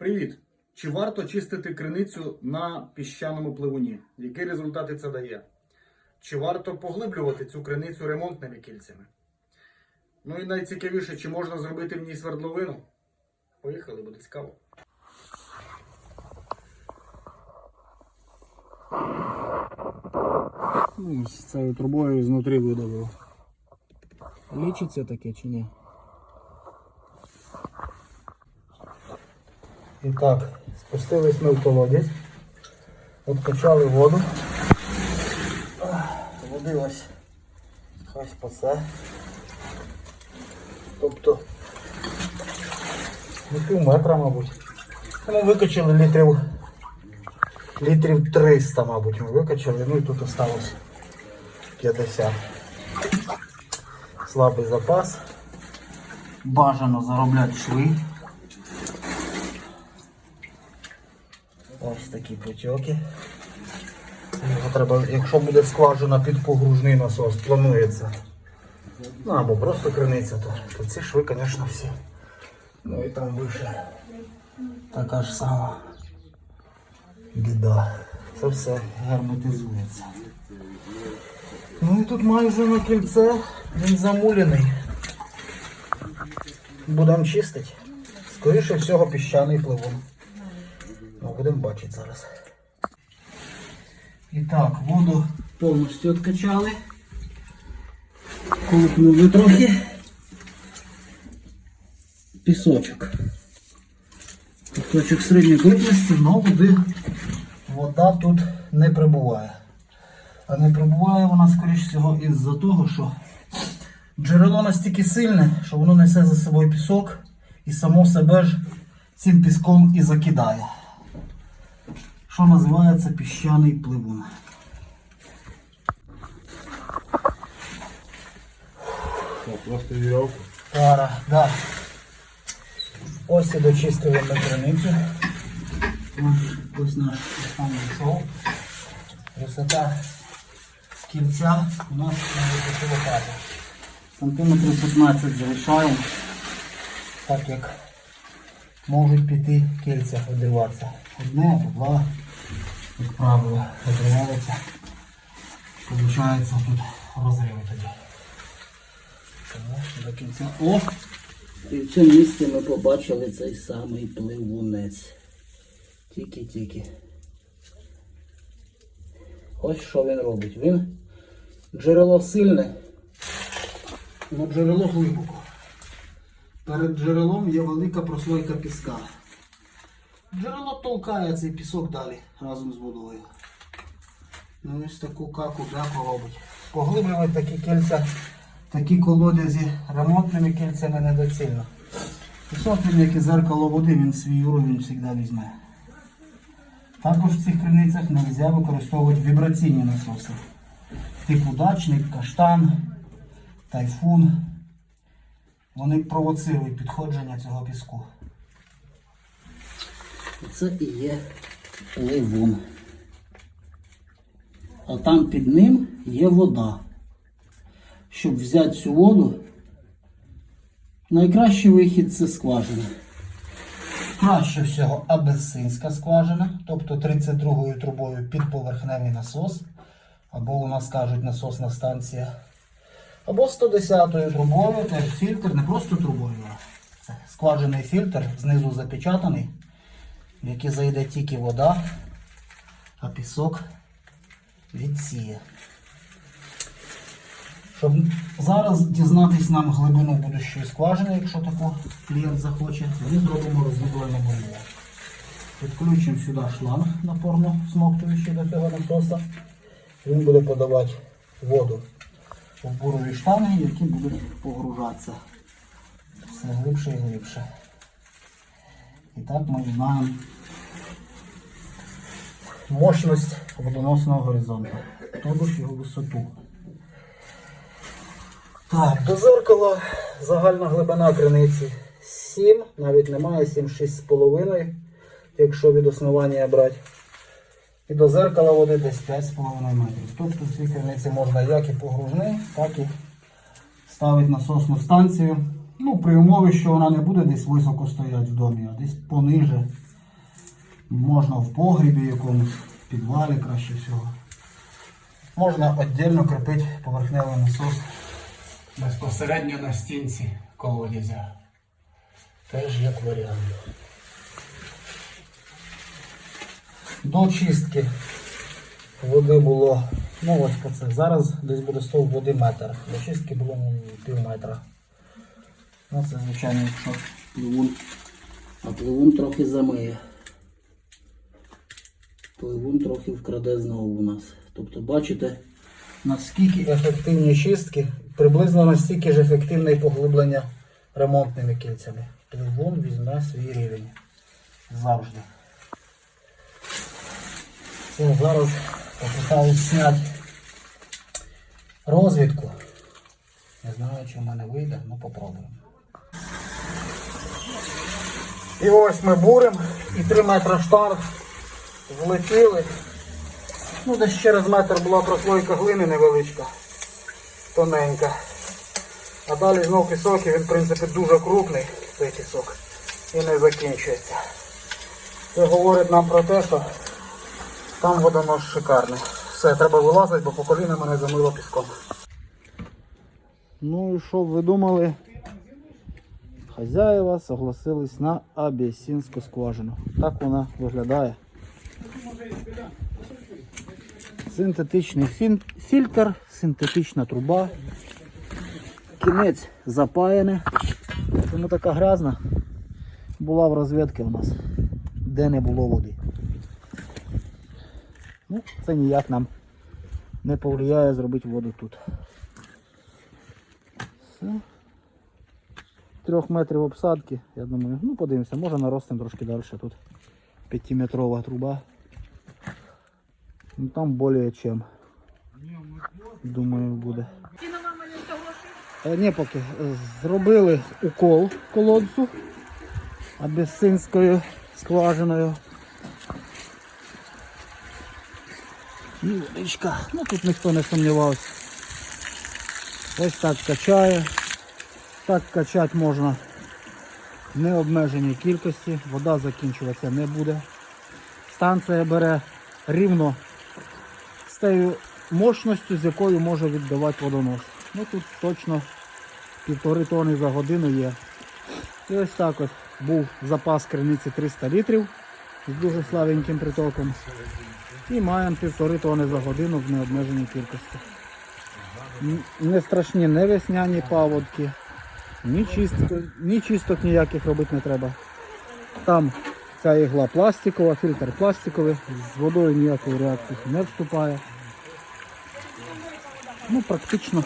Привіт! Чи варто чистити криницю на піщаному пливуні? Які результати це дає? Чи варто поглиблювати цю криницю ремонтними кільцями? Ну і найцікавіше, чи можна зробити в ній свердловину? Поїхали, буде цікаво. Ну, з цією трубою знутрі видавив. Лічиться таке чи ні? І так, спустились ми в колодязь, откачали воду. Води ось хай спасе. Тобто не пів метра, мабуть. Ну, Ми викачали літрів літрів 300, мабуть, ми викачали, ну і тут осталось 50. Слабий запас. Бажано заробляти шви. Ось такі потьоки. Його треба, якщо буде скважина під погружний насос, планується. Ну або просто криниця, то, то ці шви, звісно, всі. Ну і там вище. Така ж сама біда. Це все герметизується. Ну і тут майже на кільце він замулений. Будемо чистити. Скоріше всього піщаний пливун. Ну, будемо бачити зараз. І так, воду повністю відкачали. Колупнули трохи. Пісочок. Пісочок середньої плотності, але води вода тут не прибуває. А не прибуває вона, скоріш всього, із-за того, що джерело настільки сильне, що воно несе за собою пісок і само себе ж цим піском і закидає що називається піщаний пливун. Просто вірьовку. Пара, да. Ось і дочистили ми криницю. Ось, наш останній шов. Висота кільця у нас на лопати. Сантиметрів 15 залишаємо, так як можуть піти кільця одриватися. Одне або два, як правило, одриваються. Получається тут розриви тоді. Так, До кінця. О! І в цьому місці ми побачили цей самий пливунець. Тільки-тільки. Ось що він робить. Він джерело сильне, Ну, джерело глибоко. Перед джерелом є велика прослойка піска. Джерело толкає цей пісок далі разом з водою. Ну ось таку каку бяку робить. Поглиблювати такі кільця, такі колодязі ремонтними кільцями недоцільно. Пісок він, як і зеркало води, він свій уровень завжди візьме. Також в цих криницях не можна використовувати вібраційні насоси. Типу дачник, каштан, тайфун. Вони провоцирують підходження цього піску. це і є пливун. А там під ним є вода. Щоб взяти цю воду, найкращий вихід це скважина. Краще всього абесинська скважина, тобто 32-ю трубою підповерхневий насос, або у нас кажуть насосна станція. Або 110-ю трубою, теж фільтр, не просто трубою, а це фільтр, знизу запечатаний, в який зайде тільки вода, а пісок відсіє. Щоб зараз дізнатись нам глибину будущої скважини, якщо таку клієнт захоче, ми зробимо розвідувальну бомбу. Підключимо сюди шланг напорно смоктуючий до цього насоса. Він буде подавати воду в бурові штанги, які будуть погружатися все глибше і глибше. І так ми знаємо мощність водоносного горизонту, тобто його висоту. Так, до зеркала загальна глибина криниці 7, навіть немає 7, 6,5, якщо від основання брати. І до зеркала води десь 5,5 метрів. Тобто в цій криниці можна як і погружний, так і ставити насосну станцію. Ну, при умові, що вона не буде десь високо стояти в домі, а десь пониже Можна в погрібі якомусь, в підвалі краще всього. Можна віддільно кріпити поверхневий насос. Безпосередньо на стінці колодязя. Теж як варіант. До чистки води було, ну ось це. Зараз десь буде стовп води метр. До чистки було ну, пів метра. Ну це звичайно, якщо Пливун. А пливун трохи замиє. Пливун трохи вкраде знову у нас. Тобто, бачите, наскільки ефективні чистки, приблизно настільки ж ефективне поглиблення ремонтними кільцями. Пливун візьме свій рівень. Завжди. Зараз попитаюсь зняти розвідку. Не знаю, чи в мене вийде, ну попробуємо. І ось ми буримо, і 3 метри штар влетіли. Ну, десь через метр була прослойка глини невеличка, тоненька. А далі знов пісок, і він, в принципі, дуже крупний, цей пісок, і не закінчується. Це говорить нам про те, що там водонос шикарний. Все, треба вилазити, бо по коліна мене замило піском. Ну і що б ви думали? Хазяєва согласились на абісінську скважину. Так вона виглядає. Синтетичний фільтр, синтетична труба. Кінець запаяний. Чому така грязна? Була в розвідці у нас, де не було води. Ну, це ніяк нам не повлияє зробити воду тут. Все. Трьох метрів обсадки, я думаю, ну подивимося, може наростимо трошки далі тут. П'ятиметрова труба. Ну там более чем. Думаю, буде. Е, Ні, поки зробили укол колодцю абісинською скважиною. І. Ну тут ніхто не сумнівався. Ось так качає. Так качати можна в необмеженій кількості. Вода закінчуватися не буде. Станція бере рівно з тією мощністю, з якою може віддавати водонос. Ну тут точно півтори тони за годину є. І ось так ось був запас криниці 300 літрів з дуже слабеньким притоком. І маємо півтори тони за годину в необмеженій кількості. Не страшні не весняні паводки, ні чисток, ні чисток ніяких робити не треба. Там ця ігла пластикова, фільтр пластиковий, з водою ніякої реакції не вступає. Ну, практично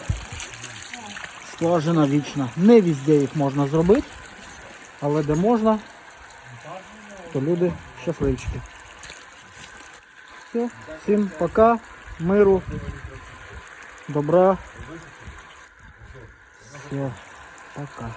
скважина вічна. Не везде їх можна зробити, але де можна, то люди щасливчики. Все, всім пока, миру, добра. Все, пока.